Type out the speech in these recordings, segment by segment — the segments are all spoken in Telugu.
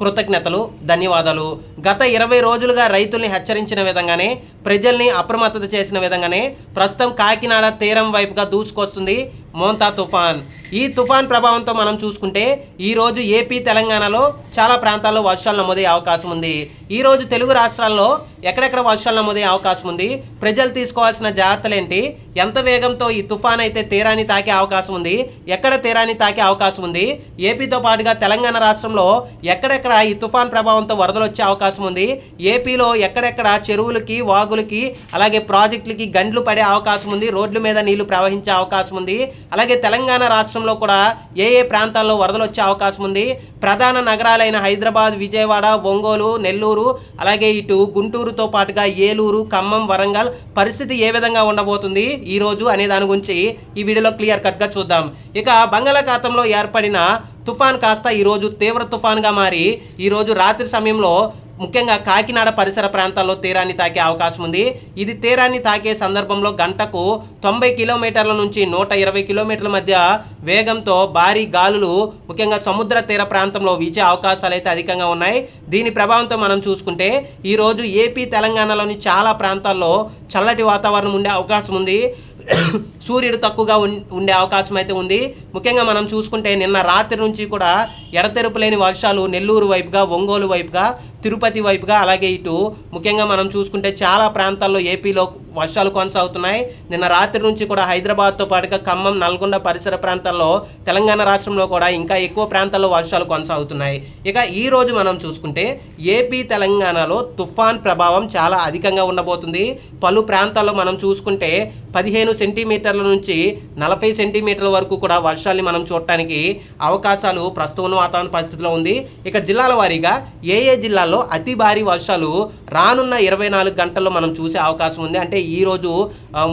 కృతజ్ఞతలు ధన్యవాదాలు. గత ఇరవై రోజులుగా రైతుల్ని హెచ్చరించిన విధంగానే ప్రజల్ని అప్రమత్తత చేసిన విధంగానే ప్రస్తుతం కాకినాడ తీరం వైపుగా దూసుకొస్తుంది మోంతా తుఫాన్. ఈ తుఫాన్ ప్రభావంతో మనం చూసుకుంటే ఈరోజు ఏపీ తెలంగాణలో చాలా ప్రాంతాల్లో వర్షాలు నమోదయ్యే అవకాశం ఉంది. ఈరోజు తెలుగు రాష్ట్రాల్లో ఎక్కడెక్కడ వర్షాలు నమోదయ్యే అవకాశం ఉంది? ప్రజలు తీసుకోవాల్సిన జాగ్రత్తలు ఏంటి ఎంత వేగంతో ఈ తుఫాన్ అయితే తీరాన్ని తాకే అవకాశం ఉంది? ఎక్కడ తీరాన్ని తాకే అవకాశం ఉంది? ఏపీతో పాటుగా తెలంగాణ రాష్ట్రంలో ఎక్కడెక్కడ ఈ తుఫాన్ ప్రభావంతో వరదలు వచ్చే అవకాశం ఉంది? ఏపీలో ఎక్కడెక్కడ చెరువులకి వాగులకి అలాగే ప్రాజెక్టులకి గండ్లు పడే అవకాశం ఉంది? రోడ్ల మీద నీళ్ళు ప్రవహించే అవకాశం ఉంది? అలాగే తెలంగాణ రాష్ట్రంలో కూడా ఏ ఏ ప్రాంతాల్లో వరదలు వచ్చే అవకాశం ఉంది? ప్రధాన నగరాలైన హైదరాబాద్ విజయవాడ ఒంగోలు నెల్లూరు అలాగే ఇటు గుంటూరుతో పాటుగా ఏలూరు ఖమ్మం వరంగల్ పరిస్థితి ఏ విధంగా ఉండబోతుంది ఈరోజు అనే దాని గురించి ఈ వీడియోలో క్లియర్ కట్గా చూద్దాం. ఇక బంగాళాఖాతంలో ఏర్పడిన తుఫాన్ కాస్త ఈరోజు తీవ్ర తుఫాన్గా మారి ఈరోజు రాత్రి సమయంలో ముఖ్యంగా కాకినాడ పరిసర ప్రాంతాల్లో తీరాన్ని తాకే అవకాశం ఉంది. ఇది తీరాన్ని తాకే సందర్భంలో గంటకు తొంభై కిలోమీటర్ల నుంచి నూట ఇరవై కిలోమీటర్ల మధ్య వేగంతో భారీ గాలులు ముఖ్యంగా సముద్ర తీర ప్రాంతంలో వీచే అవకాశాలు అయితే అధికంగా ఉన్నాయి. దీని ప్రభావంతో మనం చూసుకుంటే ఈరోజు ఏపీ తెలంగాణలోని చాలా ప్రాంతాల్లో చల్లటి వాతావరణం ఉండే అవకాశం ఉంది. సూర్యుడు తక్కువగా ఉండే అవకాశం అయితే ఉంది. ముఖ్యంగా మనం చూసుకుంటే నిన్న రాత్రి నుంచి కూడా ఎడతెరుపు లేని వర్షాలు నెల్లూరు వైపుగా ఒంగోలు వైపుగా తిరుపతి వైపుగా అలాగే ఇటు ముఖ్యంగా మనం చూసుకుంటే చాలా ప్రాంతాల్లో ఏపీలో వర్షాలు కొనసాగుతున్నాయి. నిన్న రాత్రి నుంచి కూడా హైదరాబాద్తో పాటుగా ఖమ్మం నల్గొండ పరిసర ప్రాంతాల్లో తెలంగాణ రాష్ట్రంలో కూడా ఇంకా ఎక్కువ ప్రాంతాల్లో వర్షాలు కొనసాగుతున్నాయి. ఇక ఈ రోజు మనం చూసుకుంటే ఏపీ తెలంగాణలో తుఫాన్ ప్రభావం చాలా అధికంగా ఉండబోతుంది. పలు ప్రాంతాల్లో మనం చూసుకుంటే పదిహేను సెంటీమీటర్ల నుంచి నలభై సెంటీమీటర్ల వరకు కూడా వర్షాల్ని మనం చూడటానికి అవకాశాలు ప్రస్తుతం వాతావరణ పరిస్థితిలో ఉంది. ఇక జిల్లాల వారీగా ఏ ఏ జిల్లాల్లో అతి భారీ వర్షాలు రానున్న ఇరవై నాలుగు గంటల్లో మనం చూసే అవకాశం ఉంది. అంటే ఈరోజు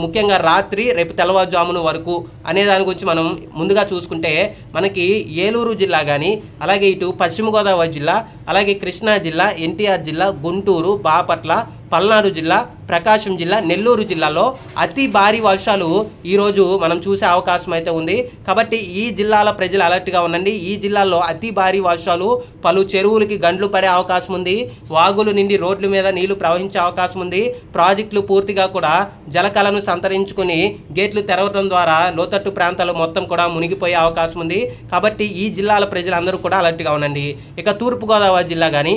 ముఖ్యంగా రాత్రి రేపు తెల్లవారుజామున వరకు అనే దాని గురించి మనం ముందుగా చూసుకుంటే మనకి ఏలూరు జిల్లా కానీ అలాగే ఇటు పశ్చిమ గోదావరి జిల్లా అలాగే కృష్ణా జిల్లా ఎన్టీఆర్ జిల్లా గుంటూరు బాపట్ల పల్నాడు జిల్లా ప్రకాశం జిల్లా నెల్లూరు జిల్లాలో అతి భారీ వర్షాలు ఈరోజు మనం చూసే అవకాశం అయితే ఉంది. కాబట్టి ఈ జిల్లాల ప్రజలు అలర్ట్గా ఉండండి. ఈ జిల్లాల్లో అతి భారీ వర్షాలు పలు చెరువులకి గండ్లు పడే అవకాశం ఉంది. వాగులు నిండి రోడ్ల మీద నీళ్ళు ప్రవహించే అవకాశం ఉంది. ప్రాజెక్టులు పూర్తిగా కూడా జలకలను సంతరించుకుని గేట్లు తెరవడం ద్వారా లోతట్టు ప్రాంతాలు మొత్తం కూడా మునిగిపోయే అవకాశం ఉంది. కాబట్టి ఈ జిల్లాల ప్రజలందరూ కూడా అలర్ట్గా ఉండండి. ఇక తూర్పుగోదావరి జిల్లా కానీ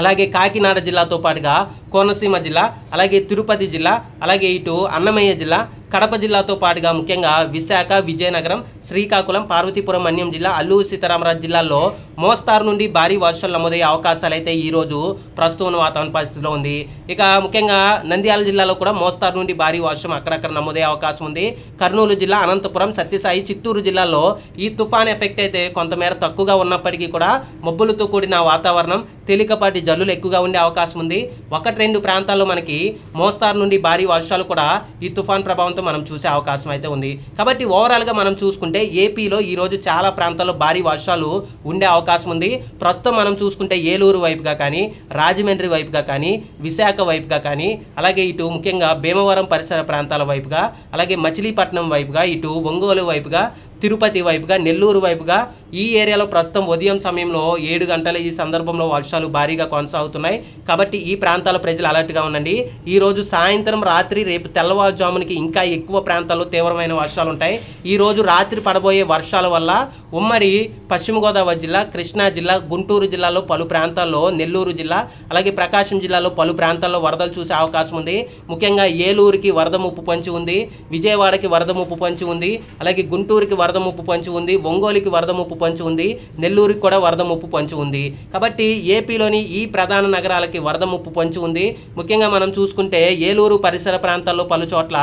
అలాగే కాకినాడ జిల్లాతో పాటుగా కోనసీమ జిల్లా అలాగే తిరుపతి జిల్లా అలాగే ఇటు అన్నమయ్య జిల్లా కడప జిల్లాతో పాటుగా ముఖ్యంగా విశాఖ విజయనగరం శ్రీకాకుళం పార్వతీపురం మన్యం జిల్లా అల్లూరు సీతారామరాజు జిల్లాల్లో మోస్తారు నుండి భారీ వర్షాలు నమోదయ్యే అవకాశాలు అయితే ఈరోజు ప్రస్తుతం వాతావరణ పరిస్థితిలో ఉంది. ఇక ముఖ్యంగా నంద్యాల జిల్లాలో కూడా మోస్తారు నుండి భారీ వర్షం అక్కడక్కడ నమోదయ్యే అవకాశం ఉంది. కర్నూలు జిల్లా అనంతపురం సత్యసాయి చిత్తూరు జిల్లాల్లో ఈ తుఫాన్ ఎఫెక్ట్ అయితే కొంతమేర తక్కువగా ఉన్నప్పటికీ కూడా మబ్బులతో కూడిన వాతావరణం తేలికపాటి జల్లులు ఎక్కువగా ఉండే అవకాశం ఉంది. ఒకటి రెండు ప్రాంతాల్లో మనకి మోస్తారు నుండి భారీ వర్షాలు కూడా ఈ తుఫాన్ ప్రభావంతో మనం చూసే అవకాశం అయితే ఉంది. కాబట్టి ఓవరాల్గా మనం చూసుకుంటే ఏపీలో ఈరోజు చాలా ప్రాంతాల్లో భారీ వర్షాలు ఉండే అవకాశం ఉంది. ప్రస్తుతం మనం చూసుకుంటే ఏలూరు వైపుగా కానీ రాజమండ్రి వైపుగా కానీ విశాఖ వైపుగా కానీ అలాగే ఇటు ముఖ్యంగా భీమవరం పరిసర ప్రాంతాల వైపుగా అలాగే మచిలీపట్నం వైపుగా ఇటు ఒంగోలు వైపుగా తిరుపతి వైపుగా నెల్లూరు వైపుగా ఈ ఏరియాలో ప్రస్తుతం ఉదయం సమయంలో ఏడు గంటల ఈ సందర్భంలో వర్షాలు భారీగా కొనసాగుతున్నాయి. కాబట్టి ఈ ప్రాంతాల ప్రజలు అలర్ట్గా ఉండండి. ఈ రోజు సాయంత్రం రాత్రి రేపు తెల్లవారుజామునికి ఇంకా ఎక్కువ ప్రాంతాల్లో తీవ్రమైన వర్షాలు ఉంటాయి. ఈ రోజు రాత్రి పడబోయే వర్షాల వల్ల ఉమ్మడి పశ్చిమ గోదావరి జిల్లా కృష్ణా జిల్లా గుంటూరు జిల్లాలో పలు ప్రాంతాల్లో నెల్లూరు జిల్లా అలాగే ప్రకాశం జిల్లాలో పలు ప్రాంతాల్లో వరదలు చూసే అవకాశం ఉంది. ముఖ్యంగా ఏలూరుకి వరద ముప్పు పొంచి ఉంది. విజయవాడకి వరద ముప్పు పొంచి ఉంది. అలాగే గుంటూరుకి వరద వరద ముప్పు పంచి ఉంది ఒంగోలుకి వరద ముప్పు పంచి ఉంది నెల్లూరుకి కూడా వరద ముప్పు పంచి ఉంది. కాబట్టి ఏపీలోని ఈ ప్రధాన నగరాలకి వరద ముప్పు పొంచి ఉంది. ముఖ్యంగా మనం చూసుకుంటే ఏలూరు పరిసర ప్రాంతాల్లో పలు చోట్ల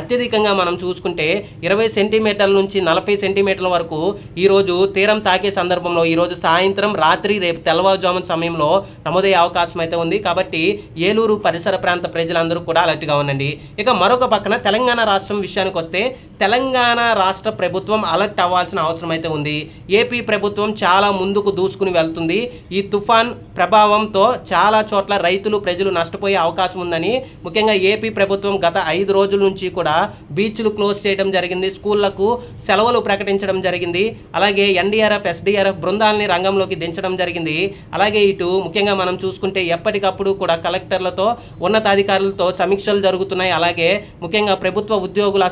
అత్యధికంగా మనం చూసుకుంటే ఇరవై సెంటీమీటర్ల నుంచి నలభై సెంటీమీటర్ల వరకు ఈరోజు తీరం తాకే సందర్భంలో ఈరోజు సాయంత్రం రాత్రి రేపు తెల్లవారుజామున సమయంలో నమోదయ్యే అవకాశం అయితే ఉంది. కాబట్టి ఏలూరు పరిసర ప్రాంత ప్రజలందరూ కూడా అలర్ట్గా ఉండండి. ఇక మరొక పక్కన తెలంగాణ రాష్ట్రం విషయానికి వస్తే తెలంగాణ రాష్ట్ర ప్రభుత్వం అలర్ట్ అవ్వాల్సిన అవసరం అయితే ఉంది. ఏపీ ప్రభుత్వం చాలా ముందుకు దూసుకుని వెళ్తుంది. ఈ తుఫాన్ ప్రభావంతో చాలా చోట్ల రైతులు ప్రజలు నష్టపోయే అవకాశం ఉందని ముఖ్యంగా ఏపీ ప్రభుత్వం గత ఐదు రోజుల నుంచి కూడా బీచ్లు క్లోజ్ చేయడం జరిగింది. స్కూళ్ళకు సెలవులు ప్రకటించడం జరిగింది. అలాగే ఎన్డీఆర్ఎఫ్ ఎస్డీఆర్ఎఫ్ బృందాలని రంగంలోకి దించడం జరిగింది. అలాగే ఇటు ముఖ్యంగా మనం చూసుకుంటే ఎప్పటికప్పుడు కూడా కలెక్టర్లతో ఉన్నతాధికారులతో సమీక్షలు జరుగుతున్నాయి. అలాగే ముఖ్యంగా ప్రభుత్వ ఉద్యోగుల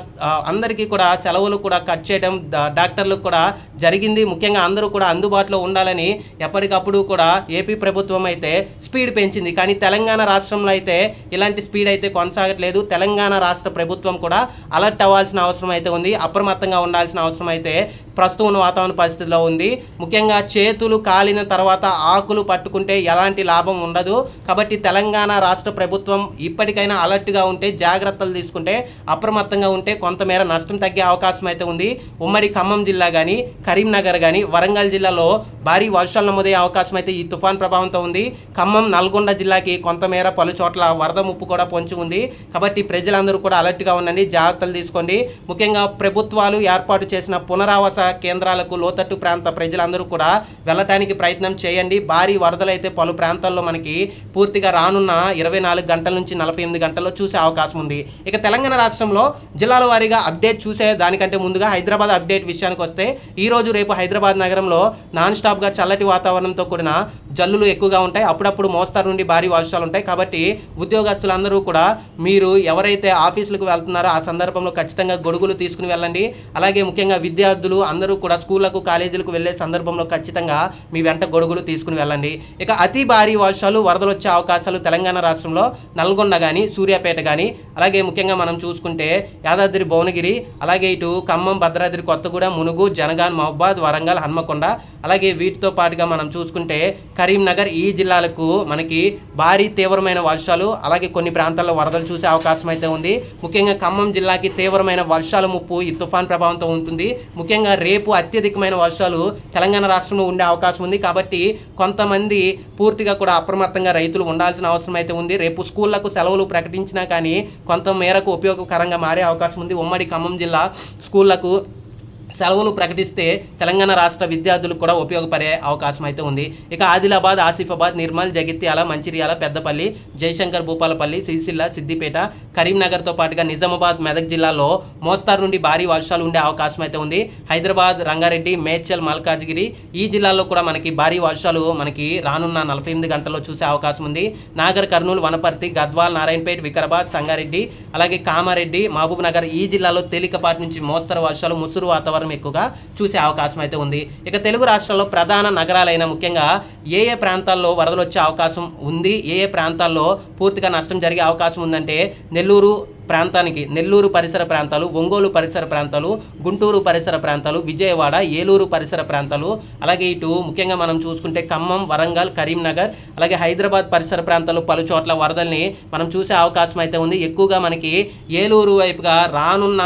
అందరికీ కూడా సెలవులు కూడా కట్ చేయడం డాక్టర్లకు కూడా జరిగింది. ముఖ్యంగా అందరూ కూడా అందుబాటులో ఉండాలని ఎప్పటికప్పుడు కూడా ఏపీ ప్రభుత్వం అయితే స్పీడ్ పెంచింది. కానీ తెలంగాణ రాష్ట్రంలో అయితే ఇలాంటి స్పీడ్ అయితే కొనసాగట్లేదు. తెలంగాణ రాష్ట్ర ప్రభుత్వం కూడా అలర్ట్ అవ్వాల్సిన అవసరం అయితే ఉంది. అప్రమత్తంగా ఉండాల్సిన అవసరం అయితే ప్రస్తుతం ఉన్న వాతావరణ పరిస్థితిలో ఉంది. ముఖ్యంగా చేతులు కాలిన తర్వాత ఆకులు పట్టుకుంటే ఎలాంటి లాభం ఉండదు. కాబట్టి తెలంగాణ రాష్ట్ర ప్రభుత్వం ఇప్పటికైనా అలర్ట్గా ఉంటే జాగ్రత్తలు తీసుకుంటే అప్రమత్తంగా ఉంటే కొంతమేర నష్టం తగ్గే అవకాశం అయితే ఉంది. ఉమ్మడి ఖమ్మం జిల్లా కానీ కరీంనగర్ కానీ వరంగల్ జిల్లాలో భారీ వర్షాలు నమోదయ్యే అవకాశం అయితే ఈ తుఫాన్ ప్రభావంతో ఉంది. ఖమ్మం నల్గొండ జిల్లాకి కొంతమేర పలు చోట్ల వరద ముప్పు కూడా పొంచి ఉంది. కాబట్టి ప్రజలందరూ కూడా అలర్ట్గా ఉండండి జాగ్రత్తలు తీసుకోండి. ముఖ్యంగా ప్రభుత్వాలు ఏర్పాటు చేసిన పునరావాస కేంద్రాలకు లోతట్టు ప్రాంత ప్రజలందరూ కూడా వెళ్ళటానికి ప్రయత్నం చేయండి. భారీ వరదలు అయితే పలు ప్రాంతాల్లో మనకి పూర్తిగా రానున్న ఇరవై నాలుగు గంటల నుంచి నలభై ఎనిమిది గంటల్లో చూసే అవకాశం ఉంది. ఇక తెలంగాణ రాష్ట్రంలో జిల్లాల వారీగా అప్డేట్ చూసే దానికంటే ముందుగా హైదరాబాద్ అప్డేట్ విషయానికి వస్తే ఈ రోజు రేపు హైదరాబాద్ నగరంలో నాన్ స్టాప్గా చల్లటి వాతావరణంతో కూడిన జల్లులు ఎక్కువగా ఉంటాయి. అప్పుడప్పుడు మోస్తారు నుండి భారీ వర్షాలు ఉంటాయి. కాబట్టి ఉద్యోగస్తులందరూ కూడా మీరు ఎవరైతే ఆఫీసులకు వెళ్తున్నారో ఆ సందర్భంలో ఖచ్చితంగా గొడుగులు తీసుకుని వెళ్ళండి. అలాగే ముఖ్యంగా విద్యార్థులు అందరూ కూడా స్కూళ్ళకు కాలేజీలకు వెళ్ళే సందర్భంలో ఖచ్చితంగా మీ వెంట గొడుగులు తీసుకుని వెళ్ళండి. ఇక అతి భారీ వర్షాలు వరదలు వచ్చే అవకాశాలు తెలంగాణ రాష్ట్రంలో నల్గొండ కానీ సూర్యాపేట కానీ అలాగే ముఖ్యంగా మనం చూసుకుంటే యాదాద్రి భువనగిరి అలాగే ఇటు ఖమ్మం భద్రాద్రి కొత్తగూడెం మునుగు జనగాన్ మహబాద్ వరంగల్ హన్మకొండ అలాగే వీటితో పాటుగా మనం చూసుకుంటే కరీంనగర్ ఈ జిల్లాలకు మనకి భారీ తీవ్రమైన వర్షాలు అలాగే కొన్ని ప్రాంతాల్లో వరదలు చూసే అవకాశం అయితే ఉంది. ముఖ్యంగా ఖమ్మం జిల్లాకి తీవ్రమైన వర్షాల ముప్పు ఈ తుఫాన్ ప్రభావంతో ఉంటుంది. ముఖ్యంగా రేపు అత్యధికమైన వర్షాలు తెలంగాణ రాష్ట్రంలో ఉండే అవకాశం ఉంది. కాబట్టి కొంతమంది పూర్తిగా కూడా అప్రమత్తంగా రైతులు ఉండాల్సిన అవసరం అయితే ఉంది. రేపు స్కూళ్ళకు సెలవులు ప్రకటించినా కానీ కొంత మేరకు ఉపయోగకరంగా మారే అవకాశం ఉంది. ఉమ్మడి ఖమ్మం జిల్లా స్కూళ్ళకు సెలవులు ప్రకటిస్తే తెలంగాణ రాష్ట్ర విద్యార్థులకు కూడా ఉపయోగపడే అవకాశం అయితే ఉంది. ఇక ఆదిలాబాద్ ఆసిఫాబాద్ నిర్మల్ జగిత్యాల మంచిర్యాల పెద్దపల్లి జయశంకర్ భూపాలపల్లి సిరిసిల్ల సిద్దిపేట కరీంనగర్తో పాటుగా నిజామాబాద్ మెదక్ జిల్లాలో మోస్తారు నుండి భారీ వర్షాలు ఉండే అవకాశం అయితే ఉంది. హైదరాబాద్ రంగారెడ్డి మేడ్చల్ మల్కాజ్గిరి ఈ జిల్లాల్లో కూడా మనకి భారీ వర్షాలు మనకి రానున్న నలభై ఎనిమిది గంటల్లో చూసే అవకాశం ఉంది. నాగర్ కర్నూలు వనపర్తి గద్వాల్ నారాయణపేట్ వికారాబాద్ సంగారెడ్డి అలాగే కామారెడ్డి మహబూబ్ నగర్ ఈ జిల్లాలో తేలికపాటి నుంచి మోస్తరు వర్షాలు ముసురు వాతావరణం ఎక్కువగా చూసే అవకాశం అయితే ఉంది. ఇక తెలుగు రాష్ట్రాల్లో ప్రధాన నగరాలైన ముఖ్యంగా ఏ ఏ ప్రాంతాల్లో వరదలు వచ్చే అవకాశం ఉంది? ఏ ఏ ప్రాంతాల్లో పూర్తిగా నష్టం జరిగే అవకాశం ఉందంటే నెల్లూరు ప్రాంతానికి నెల్లూరు పరిసర ప్రాంతాలు ఒంగోలు పరిసర ప్రాంతాలు గుంటూరు పరిసర ప్రాంతాలు విజయవాడ ఏలూరు పరిసర ప్రాంతాలు అలాగే ఇటు ముఖ్యంగా మనం చూసుకుంటే ఖమ్మం వరంగల్ కరీంనగర్ అలాగే హైదరాబాద్ పరిసర ప్రాంతాలు పలు చోట్ల వరదల్ని మనం చూసే అవకాశం అయితే ఉంది. ఎక్కువగా మనకి ఏలూరు వైపుగా రానున్న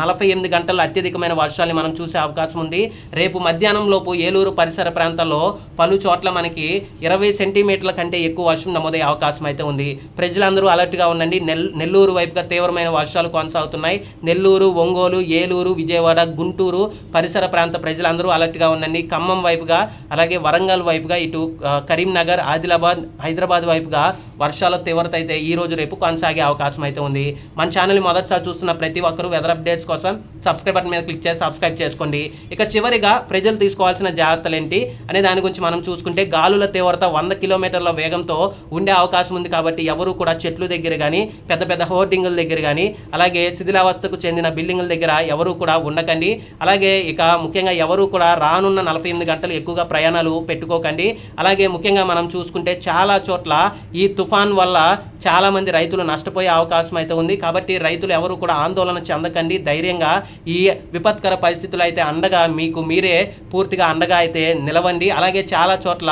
నలభై ఎనిమిది గంటల్లో అత్యధికమైన వర్షాలు మనం చూసే అవకాశం ఉంది. రేపు మధ్యాహ్నం లోపు ఏలూరు పరిసర ప్రాంతాల్లో పలు చోట్ల మనకి ఇరవై సెంటీమీటర్ల కంటే ఎక్కువ వర్షం నమోదయ్యే అవకాశం అయితే ఉంది. ప్రజలందరూ అలర్ట్గా ఉండండి. నెల్ నెల్లూరు వైపుగా తీవ్రమైన వర్షాలు కొనసాగుతున్నాయి. నెల్లూరు ఒంగోలు ఏలూరు విజయవాడ గుంటూరు పరిసర ప్రాంత ప్రజలందరూ అలర్ట్గా ఉండండి. ఖమ్మం వైపుగా అలాగే వరంగల్ వైపుగా ఇటు కరీంనగర్ ఆదిలాబాద్ హైదరాబాద్ వైపుగా వర్షాల తీవ్రత అయితే ఈ రోజు రేపు కొనసాగే అవకాశం అయితే ఉంది. మన ఛానల్ మొదటిసారి చూస్తున్న ప్రతి ఒక్కరూ వెదర్ అప్డేట్స్ కోసం సబ్స్క్రైబ్ బటన్ మీద క్లిక్ చేసి సబ్స్క్రైబ్ చేసుకోండి. ఇక చివరిగా ప్రజలు తీసుకోవాల్సిన జాగ్రత్తలు ఏంటి అనే దాని గురించి మనం చూసుకుంటే గాలుల తీవ్రత వంద కిలోమీటర్ల వేగంతో ఉండే అవకాశం ఉంది కాబట్టి ఎవరు కూడా చెట్లు దగ్గర కానీ పెద్ద పెద్ద హోర్డింగుల దగ్గర కానీ అలాగే శిథిలావస్థకు చెందిన బిల్డింగుల దగ్గర ఎవరు కూడా ఉండకండి. అలాగే ఇక ముఖ్యంగా ఎవరు కూడా రానున్న నలభై ఎనిమిది గంటలు ఎక్కువగా ప్రయాణాలు పెట్టుకోకండి. అలాగే ముఖ్యంగా మనం చూసుకుంటే చాలా చోట్ల ఈ తుఫాన్ తుఫాన్ వల్ల చాలామంది రైతులు నష్టపోయే అవకాశం అయితే ఉంది. కాబట్టి రైతులు ఎవరు కూడా ఆందోళన చెందకండి. ధైర్యంగా ఈ విపత్కర పరిస్థితులు అయితే అండగా మీకు మీరే పూర్తిగా అండగా అయితే నిలవండి. అలాగే చాలా చోట్ల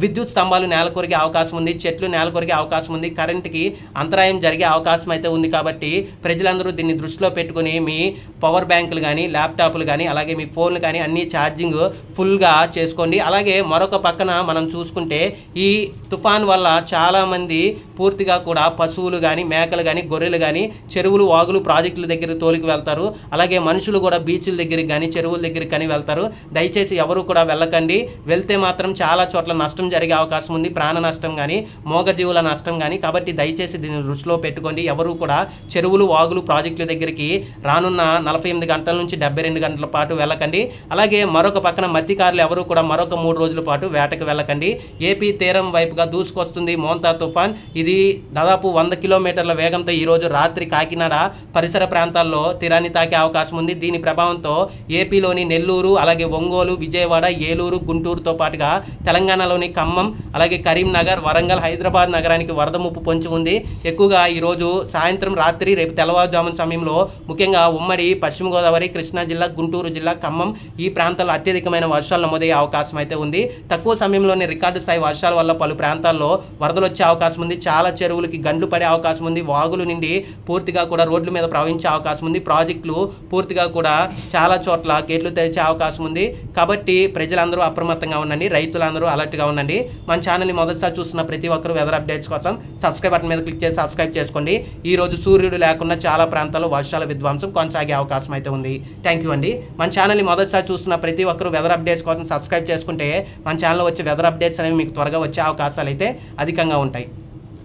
విద్యుత్ స్తంభాలు నేల కొరిగే అవకాశం ఉంది చెట్లు నేల కొరిగే అవకాశం ఉంది కరెంటుకి అంతరాయం జరిగే అవకాశం అయితే ఉంది కాబట్టి ప్రజలందరూ దీన్ని దృష్టిలో పెట్టుకుని మీ పవర్ బ్యాంకులు కానీ ల్యాప్టాప్లు కానీ అలాగే మీ ఫోన్లు కానీ అన్నీ ఛార్జింగ్ ఫుల్గా చేసుకోండి. అలాగే మరొక పక్కన మనం చూసుకుంటే ఈ తుఫాన్ వల్ల చాలామంది పూర్తిగా కూడా పశువులు కానీ మేకలు కానీ గొర్రెలు కానీ చెరువులు వాగులు ప్రాజెక్టుల దగ్గర తోలికి వెళ్తారు. అలాగే మనుషులు కూడా బీచ్ల దగ్గరికి కానీ చెరువుల దగ్గరికి కానీ వెళ్తారు. దయచేసి ఎవరు కూడా వెళ్ళకండి. వెళ్తే మాత్రం చాలా చోట్ల నష్టం నష్టం జరిగే అవకాశం ఉంది. ప్రాణ నష్టం కానీ మోగజీవుల నష్టం కానీ కాబట్టి దయచేసి దీన్ని దృష్టిలో పెట్టుకోండి. ఎవరు కూడా చెరువులు వాగులు ప్రాజెక్టుల దగ్గరికి రానున్న నలభై ఎనిమిది గంటల నుంచి డెబ్బై రెండు గంటల పాటు వెళ్ళకండి. అలాగే మరొక పక్కన మత్స్యకారులు ఎవరు కూడా మరొక మూడు రోజుల పాటు వేటకు వెళ్ళకండి. ఏపీ తీరం వైపుగా దూసుకొస్తుంది మోంతా తుఫాన్. ఇది దాదాపు వంద కిలోమీటర్ల వేగంతో ఈరోజు రాత్రి కాకినాడ పరిసర ప్రాంతాల్లో తీరాన్ని తాకే అవకాశం ఉంది. దీని ప్రభావంతో ఏపీలోని నెల్లూరు అలాగే ఒంగోలు విజయవాడ ఏలూరు గుంటూరుతో పాటుగా తెలంగాణలోని ఖమ్మం అలాగే కరీంనగర్ వరంగల్ హైదరాబాద్ నగరానికి వరద ముప్పు పొంచి ఉంది. ఎక్కువగా ఈరోజు సాయంత్రం రాత్రి రేపు తెల్లవారుజామున సమయంలో ముఖ్యంగా ఉమ్మడి పశ్చిమ గోదావరి కృష్ణా జిల్లా గుంటూరు జిల్లా ఖమ్మం ఈ ప్రాంతాల్లో అత్యధికమైన వర్షాలు నమోదయ్యే అవకాశం అయితే ఉంది. తక్కువ సమయంలోనే రికార్డు స్థాయి వర్షాల వల్ల పలు ప్రాంతాల్లో వరదలు వచ్చే అవకాశం ఉంది. చాలా చెరువులకి గండ్లు పడే అవకాశం ఉంది. వాగులు నుండి పూర్తిగా కూడా రోడ్ల మీద ప్రవహించే అవకాశం ఉంది. ప్రాజెక్టులు పూర్తిగా కూడా చాలా చోట్ల గేట్లు తెరిచే అవకాశం ఉంది. కాబట్టి ప్రజలందరూ అప్రమత్తంగా ఉండండి. రైతులందరూ అలర్ట్గా ఉండండి మన ఛానల్ని మొదటిసారి చూస్తున్న ప్రతి ఒక్కరు వెదర్ అప్డేట్స్ కోసం సబ్స్క్రైబ్ బటన్ మీద క్లిక్ చేసి సబ్స్క్రైబ్ చేసుకోండి. ఈ రోజు సూర్యుడు లేకుండా చాలా ప్రాంతాల్లో వర్షాల విధ్వంసం కొనసాగే అవకాశం అయితే ఉంది. థ్యాంక్ యూ అండి. మన ఛానల్ని మొదటిసారి చూస్తున్న ప్రతి ఒక్కరు వెదర్ అప్డేట్స్ కోసం సబ్స్క్రైబ్ చేసుకుంటే మన ఛానల్లో వచ్చే వెదర్ అప్డేట్స్ అనేవి మీకు త్వరగా వచ్చే అవకాశాలు అయితే అధికంగా ఉంటాయి.